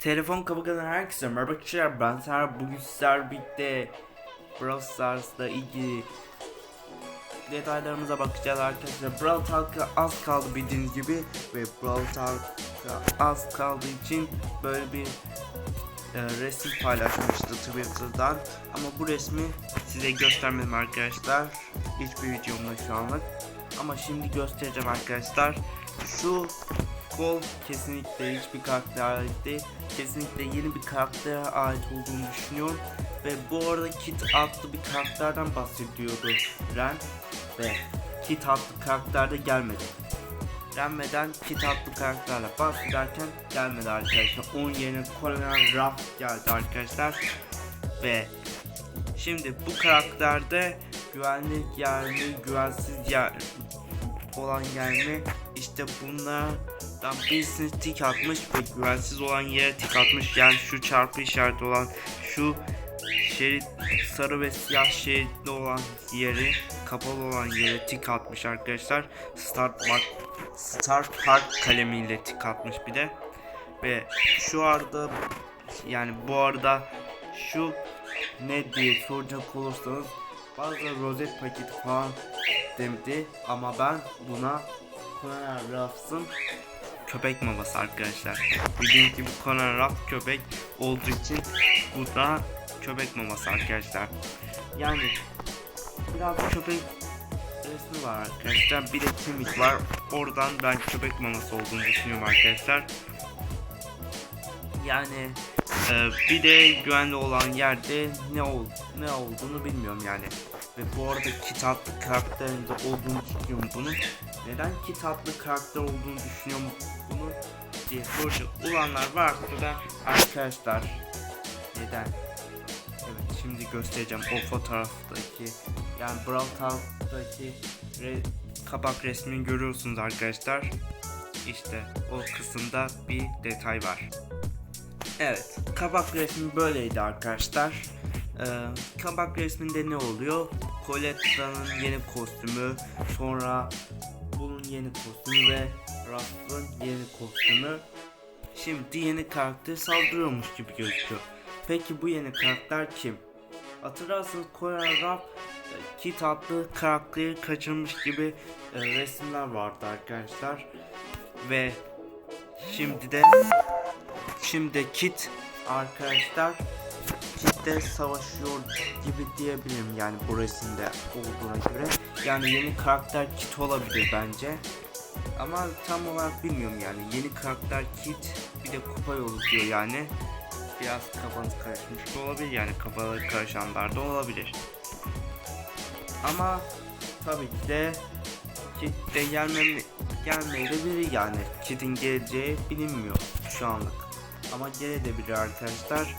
Telefon kapıdan herkese merhaba arkadaşlar ben Ser. Bugün sizler birlikte Brawl Stars'la ilgili detaylarımıza bakacağız arkadaşlar. Brawl Talk'a az kaldı bildiğiniz gibi ve Brawl Talk'a az kaldığı için böyle bir e, resim paylaşmıştı Twitter'dan. Ama bu resmi size göstermedim arkadaşlar. Hiçbir videomda şu anlık. Ama şimdi göstereceğim arkadaşlar. Şu Gol kesinlikle hiçbir karaktere ait değil. Kesinlikle yeni bir karaktere ait olduğunu düşünüyorum. Ve bu arada Kit adlı bir karakterden bahsediyordu Ren. Ve Kit adlı karakter de gelmedi. Gelmeden Kit adlı karakterle bahsederken gelmedi arkadaşlar. Onun yerine Colonel Ruff geldi arkadaşlar. Ve şimdi bu karakterde güvenlik yer mi, güvensiz yer olan yer mi? İşte bunlardan birisini tik atmış ve güvensiz olan yere tik atmış. Yani şu çarpı işareti olan şu şerit sarı ve siyah şeritli olan yeri kapalı olan yere tik atmış arkadaşlar. Start Park, Start Park kalemiyle tik atmış bir de. Ve şu arada yani bu arada şu ne diye soracak olursanız bazı rozet paketi falan demedi ama ben buna Conan Ruffs'ın köpek maması arkadaşlar. Bildiğiniz gibi Conan Ruff köpek olduğu için bu da köpek maması arkadaşlar. Yani biraz köpek resmi var arkadaşlar. Bir de kemik var. Oradan ben köpek maması olduğunu düşünüyorum arkadaşlar. Yani e, bir de güvenli olan yerde ne ol ne olduğunu bilmiyorum yani. Ve bu arada kitaplı karakterinde olduğunu düşünüyorum bunun. Neden kitaplı karakter olduğunu düşünüyorum bunu diye soracak olanlar varsa da arkadaşlar neden? Evet şimdi göstereceğim o fotoğraftaki yani Brawl Talk'taki re, kapak resmini görüyorsunuz arkadaşlar. İşte o kısımda bir detay var. Evet, kabak resmi böyleydi arkadaşlar. Ee, kabak resminde ne oluyor? Coletta'nın yeni kostümü, sonra bunun yeni kostümü ve Ruff'ın yeni kostümü. Şimdi yeni karakter saldırıyormuş gibi gözüküyor. Peki bu yeni karakter kim? Hatırlarsanız Korean Ruff e, Kit adlı karakteri kaçırmış gibi e, resimler vardı arkadaşlar. Ve şimdi de Şimdi Kit arkadaşlar Kit'te savaşıyor gibi diyebilirim yani bu resimde olduğuna göre. Yani yeni karakter Kit olabilir bence. Ama tam olarak bilmiyorum yani. Yeni karakter Kit bir de kupa yolu diyor yani. Biraz kafanız karışmış da olabilir yani kafaları karışanlar da olabilir. Ama tabii ki de Kit de gelmemi gelmeyebilir yani. Kit'in geleceği bilinmiyor şu anlık ama gelebilir arkadaşlar.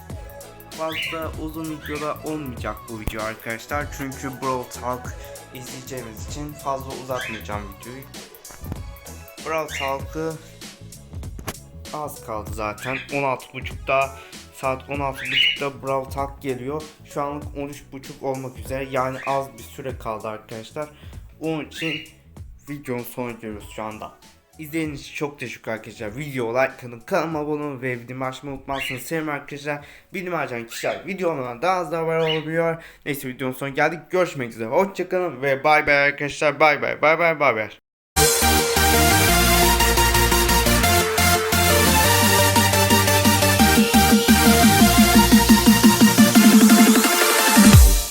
Fazla uzun videoda olmayacak bu video arkadaşlar. Çünkü Brawl Talk izleyeceğimiz için fazla uzatmayacağım videoyu. Brawl Talk'ı az kaldı zaten. 16.30'da saat 16.30'da Brawl Talk geliyor. Şu anlık 13.30 olmak üzere yani az bir süre kaldı arkadaşlar. Onun için videonun sonuna geliyoruz şu anda. İzlediğiniz için çok teşekkür arkadaşlar. Video like atın, kanalıma abone olun ve bildirim açmayı unutmazsınız. Sevim arkadaşlar. Bildirim açan kişiler videolardan daha az haber olabiliyor. Neyse videonun sonuna geldik. Görüşmek üzere. Hoşçakalın ve bay bay arkadaşlar. Bay bay bay bay bay bay.